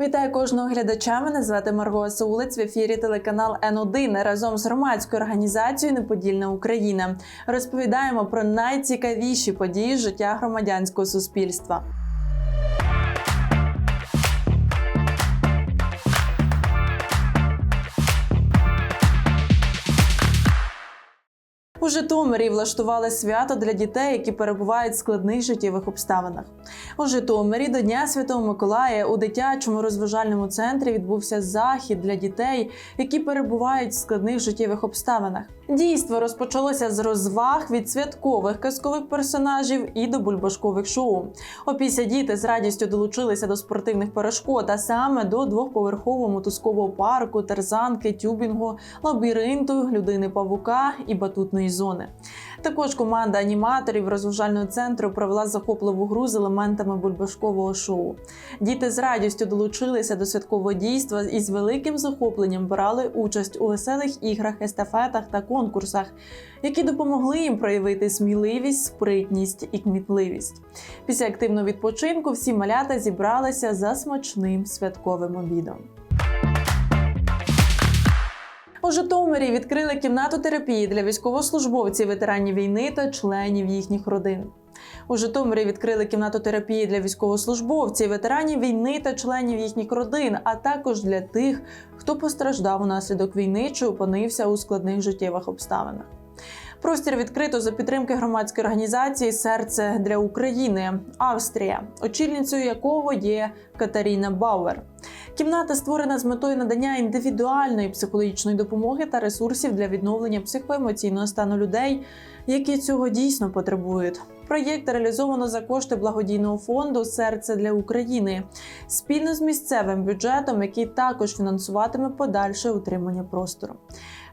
Вітаю кожного глядача. Мене звати Марго Саулиць в ефірі телеканал Н1 разом з громадською організацією Неподільна Україна. Розповідаємо про найцікавіші події життя громадянського суспільства. У Житомирі влаштували свято для дітей, які перебувають в складних життєвих обставинах. У Житомирі до Дня Святого Миколая у дитячому розважальному центрі відбувся захід для дітей, які перебувають в складних життєвих обставинах. Дійство розпочалося з розваг від святкових казкових персонажів і до бульбашкових шоу. Опісля діти з радістю долучилися до спортивних перешкод, а саме до двохповерхового мотузкового парку, терзанки, тюбінгу, лабіринту, людини павука і батутної зони. Також команда аніматорів розважального центру провела захопливу гру з елементами бульбашкового шоу. Діти з радістю долучилися до святкового дійства і з великим захопленням брали участь у веселих іграх, естафетах та конкурсах, які допомогли їм проявити сміливість, спритність і кмітливість. Після активного відпочинку всі малята зібралися за смачним святковим обідом. У Житомирі відкрили кімнату терапії для військовослужбовців, ветеранів війни та членів їхніх родин. У Житомирі відкрили кімнату терапії для військовослужбовців, ветеранів війни та членів їхніх родин, а також для тих, хто постраждав унаслідок війни чи опинився у складних життєвих обставинах. Простір відкрито за підтримки громадської організації Серце для України Австрія, очільницею якого є Катаріна Бауер. Кімната створена з метою надання індивідуальної психологічної допомоги та ресурсів для відновлення психоемоційного стану людей, які цього дійсно потребують. Проєкт реалізовано за кошти благодійного фонду Серце для України спільно з місцевим бюджетом, який також фінансуватиме подальше утримання простору.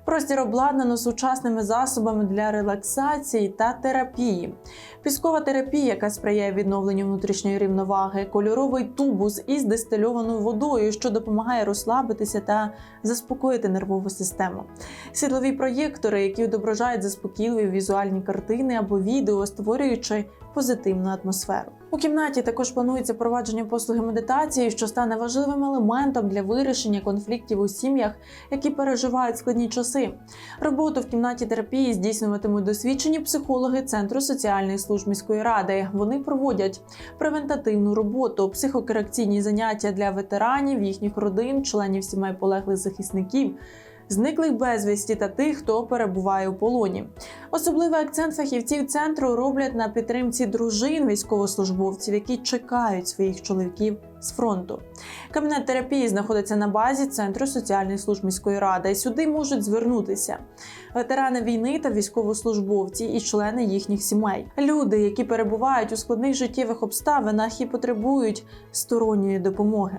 Простір обладнано сучасними засобами для релаксації та терапії. Піскова терапія, яка сприяє відновленню внутрішньої рівноваги, кольоровий тубус із дистильованою водою, що допомагає розслабитися та заспокоїти нервову систему. Світлові проєктори, які відображають заспокійливі візуальні картини або відео, створюючи позитивну атмосферу. У кімнаті також планується провадження послуги медитації, що стане важливим елементом для вирішення конфліктів у сім'ях, які переживають складні часи. Роботу в кімнаті терапії здійснюватимуть досвідчені психологи Центру соціальних служб міської ради. Вони проводять превентативну роботу, психокорекційні заняття для ветеранів, їхніх родин, членів сімей полеглих захисників. Зниклих безвісті та тих, хто перебуває у полоні. Особливий акцент фахівців центру роблять на підтримці дружин військовослужбовців, які чекають своїх чоловіків з фронту. Кабінет терапії знаходиться на базі Центру соціальних служб міської ради. Сюди можуть звернутися ветерани війни та військовослужбовці і члени їхніх сімей. Люди, які перебувають у складних життєвих обставинах і потребують сторонньої допомоги.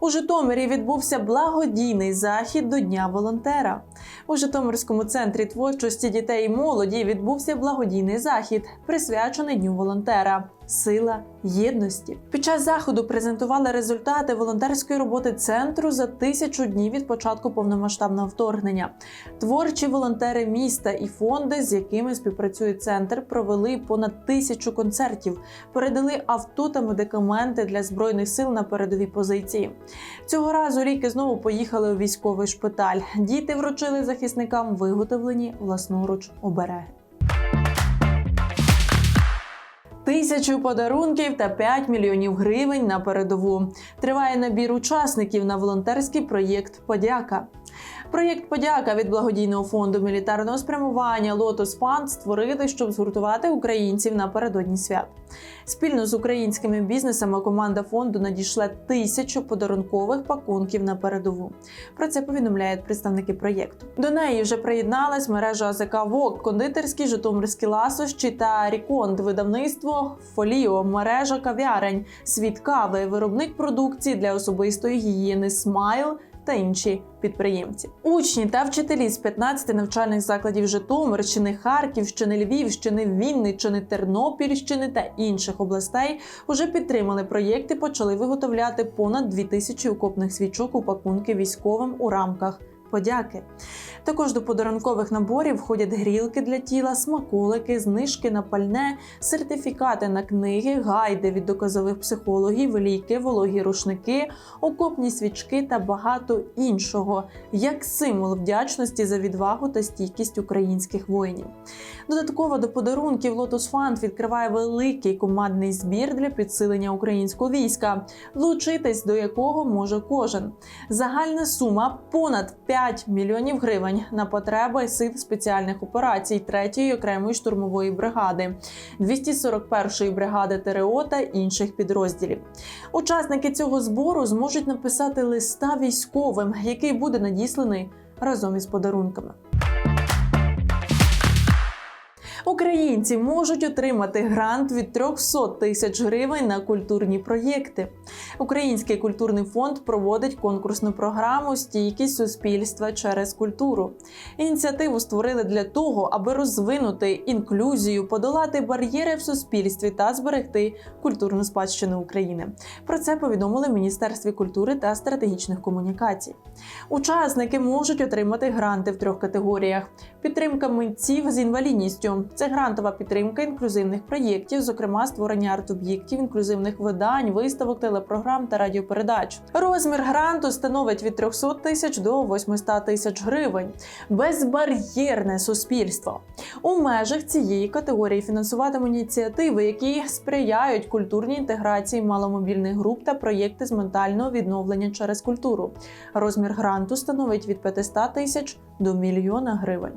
У Житомирі відбувся благодійний захід до Дня волонтера. У Житомирському центрі творчості дітей і молоді відбувся благодійний захід, присвячений Дню волонтера. Сила єдності під час заходу презентували результати волонтерської роботи центру за тисячу днів від початку повномасштабного вторгнення. Творчі волонтери міста і фонди, з якими співпрацює центр, провели понад тисячу концертів, передали авто та медикаменти для збройних сил на передові позиції. Цього разу ліки знову поїхали у військовий шпиталь. Діти вручили захисникам виготовлені власноруч обереги. Тисячу подарунків та 5 мільйонів гривень на передову. Триває набір учасників на волонтерський проєкт Подяка. Проєкт Подяка від благодійного фонду мілітарного спрямування Lotus Fund створили, щоб згуртувати українців напередодні свят. Спільно з українськими бізнесами команда фонду надійшла тисячу подарункових пакунків на передову. Про це повідомляють представники проєкту. До неї вже приєдналась мережа АЗК ВОК, кондитерські житомирські ласощі та Ріконд, видавництво Фоліо, мережа кав'ярень, світ кави, виробник продукції для особистої гігієни Смайл та інші підприємці. Учні та вчителі з 15 навчальних закладів Житомирщини, Харківщини, Львівщини, Вінниччини, Тернопільщини та інших областей уже підтримали проєкти, почали виготовляти понад 2000 окопних свічок у пакунки військовим у рамках подяки. Також до подарункових наборів входять грілки для тіла, смаколики, знижки на пальне, сертифікати на книги, гайди від доказових психологів, ліки, вологі рушники, окопні свічки та багато іншого, як символ вдячності за відвагу та стійкість українських воїнів. Додатково до подарунків Lotus Fund відкриває великий командний збір для підсилення українського війська, влучитись до якого може кожен. Загальна сума понад 5 мільйонів гривень на потреби сил спеціальних операцій 3-ї окремої штурмової бригади, 241-ї бригади ТРО та інших підрозділів. Учасники цього збору зможуть написати листа військовим, який буде надісланий разом із подарунками. Українці можуть отримати грант від 300 тисяч гривень на культурні проєкти. Український культурний фонд проводить конкурсну програму Стійкість суспільства через культуру. Ініціативу створили для того, аби розвинути інклюзію, подолати бар'єри в суспільстві та зберегти культурну спадщину України. Про це повідомили в Міністерстві культури та стратегічних комунікацій. Учасники можуть отримати гранти в трьох категоріях: підтримка митців з інвалідністю. Це грантова підтримка інклюзивних проєктів, зокрема створення арт-об'єктів, інклюзивних видань, виставок, телепрограм та радіопередач. Розмір гранту становить від 300 тисяч до 800 тисяч гривень. Безбар'єрне суспільство. У межах цієї категорії фінансуватимуть ініціативи, які сприяють культурній інтеграції маломобільних груп та проєкти з ментального відновлення через культуру. Розмір гранту становить від 500 тисяч до мільйона гривень.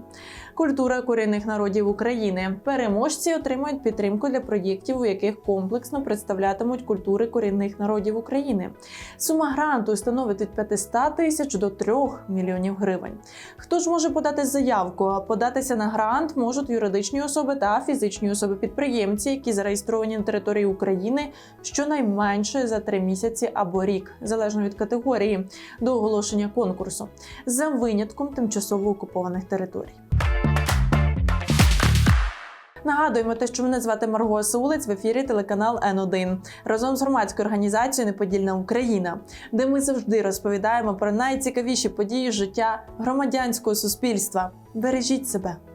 Культура корінних народів України. Переможці отримують підтримку для проєктів, у яких комплексно представлятимуть культури корінних народів України. Сума гранту становить від 500 тисяч до 3 мільйонів гривень. Хто ж може подати заявку? Податися на грант можуть юридичні особи та фізичні особи-підприємці, які зареєстровані на території України щонайменше за три місяці або рік, залежно від категорії, до оголошення конкурсу, за винятком тимчасово окупованих територій. Нагадуємо те, що мене звати Марго Сулець в ефірі телеканал Н1 разом з громадською організацією Неподільна Україна, де ми завжди розповідаємо про найцікавіші події життя громадянського суспільства. Бережіть себе.